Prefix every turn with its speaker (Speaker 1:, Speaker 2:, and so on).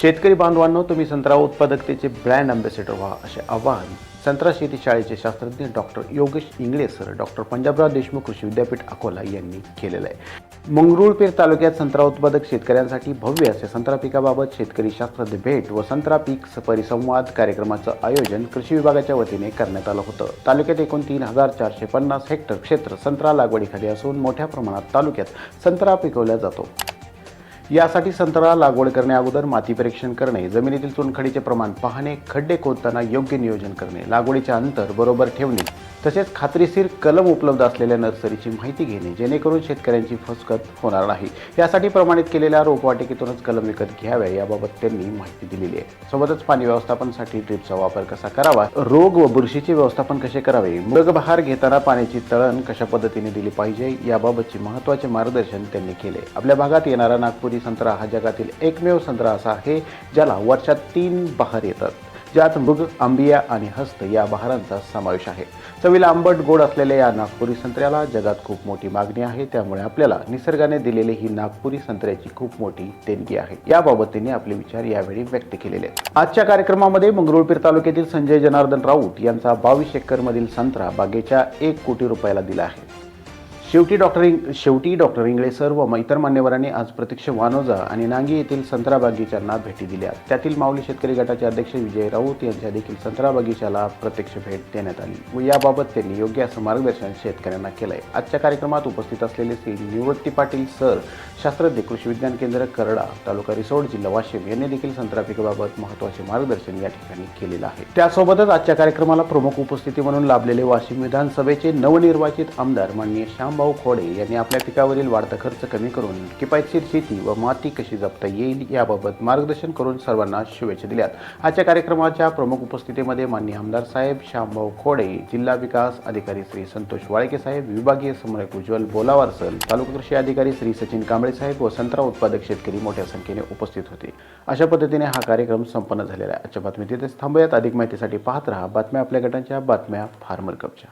Speaker 1: शेतकरी बांधवांनो तुम्ही संत्रा उत्पादकतेचे ब्रँड अँबॅसेडर व्हा असे आवाहन संत्रा शेती शाळेचे शास्त्रज्ञ doctor Yogesh Ingale sir doctor Panjabrao Deshmukh कृषी विद्यापीठ अकोला यांनी केलेलं आहे. मंगरुळपीर तालुक्यात संत्रा उत्पादक शेतकऱ्यांसाठी भव्य असे संत्रा पिकाबाबत शेतकरी शास्त्रज्ञ भेट व संत्रा पीक परिसंवाद कार्यक्रमाचं आयोजन कृषी विभागाच्या वतीने करण्यात आलं होतं. तालुक्यात एकूण तीन हजार चारशे पन्नास हेक्टर क्षेत्र संत्रा लागवडीखाली असून मोठ्या प्रमाणात तालुक्यात संत्रा पिकवला जातो. यासाठी संत्रा लागवड करणे अगोदर माती परीक्षण करणे जमिनीतील चुनखडीचे प्रमाण पाहणे खड्डे खोदताना योग्य नियोजन करणे लागवडीचे अंतर बरोबर ठेवणे. तसेच खात्रीशीर कलम उपलब्ध असलेल्या नर्सरीची माहिती घेणे जेणेकरून शेतकऱ्यांची फसकत होणार नाही. यासाठी प्रमाणित केलेल्या रोपवाटिकेतूनच कलम विकत घ्याव्या याबाबत त्यांनी माहिती दिलेली आहे. सोबतच पाणी व्यवस्थापनासाठी ड्रिपचा वापर कसा करावा रोग व बुरशीचे व्यवस्थापन कसे करावे मृग बहार घेताना पाण्याची तळण कशा पद्धतीने दिली पाहिजे याबाबतचे महत्त्वाचे मार्गदर्शन त्यांनी केले. आपल्या भागात येणारा नागपुरी संत्रा हा जगातील एकमेव संत्रा असा आहे ज्याला वर्षात तीन बहार येतात. ज्यात मृग आंबिया आणि हस्त या बहारांचा समावेश आहे. चवीला आंबट गोड असलेल्या या नागपुरी संत्र्याला जगात खूप मोठी मागणी आहे. त्यामुळे आपल्याला निसर्गाने दिलेली ही नागपुरी संत्र्याची खूप मोठी देणगी आहे. याबाबत त्यांनी आपले विचार यावेळी व्यक्त केलेले आहेत. आजच्या कार्यक्रमामध्ये मंगरुळपीर तालुक्यातील संजय जनार्दन राऊत यांचा बावीस एकरमधील संत्रा बागेच्या एक कोटी रुपयाला दिला आहे. शेवटी डॉक्टर इंग शेवटी डॉक्टर इंगळे सर व इतर मान्यवरांनी आज प्रत्यक्ष वानोजा आणि नांगी येथील संत्रा बागीचांना भेटी दिल्या. त्यातील माऊली शेतकरी गटाचे अध्यक्ष विजय राऊत यांच्या देखील संत्रा बागीचाला प्रत्यक्ष भेट देण्यात आली व याबाबत त्यांनी योग्य असं मार्गदर्शन शेतकऱ्यांना केलं आहे आजच्या कार्यक्रमात उपस्थित असलेले श्री निवृत्ती पाटील सर शास्त्रज्ञ कृषी विज्ञान केंद्र करडा तालुका रिसोड जिल्हा वाशिम यांनी देखील संत्रा पिकाबाबत महत्त्वाचे मार्गदर्शन या ठिकाणी केलेलं आहे. त्यासोबतच आजच्या कार्यक्रमाला प्रमुख उपस्थिती म्हणून लाभलेले वाशिम विधानसभेचे नवनिर्वाचित आमदार माननीय भाऊ खोडे यांनी आपल्या पिकावरील वाढता खर्च कमी करून किफायतशीर शेती व माती कशी जपता येईल याबाबत मार्गदर्शन करून सर्वांना शुभेच्छा दिल्यात. आजच्या कार्यक्रमाच्या प्रमुख उपस्थितीमध्ये माननीय आमदार साहेब श्यामभाऊ खोडे जिल्हा विकास अधिकारी श्री संतोष वाळके साहेब विभागीय समन्वयक उज्ज्वल बोलावारसल तालुका कृषी अधिकारी श्री सचिन कांबळे साहेब व संत्रा उत्पादक शेतकरी मोठ्या संख्येने उपस्थित होते. अशा पद्धतीने हा कार्यक्रम संपन्न झालेला आहे. आजच्या बातमी तिथेच थांबूयात. अधिक माहितीसाठी पाहत राहा. बातम्या आपल्या गटांच्या बातम्या फार्मर कपच्या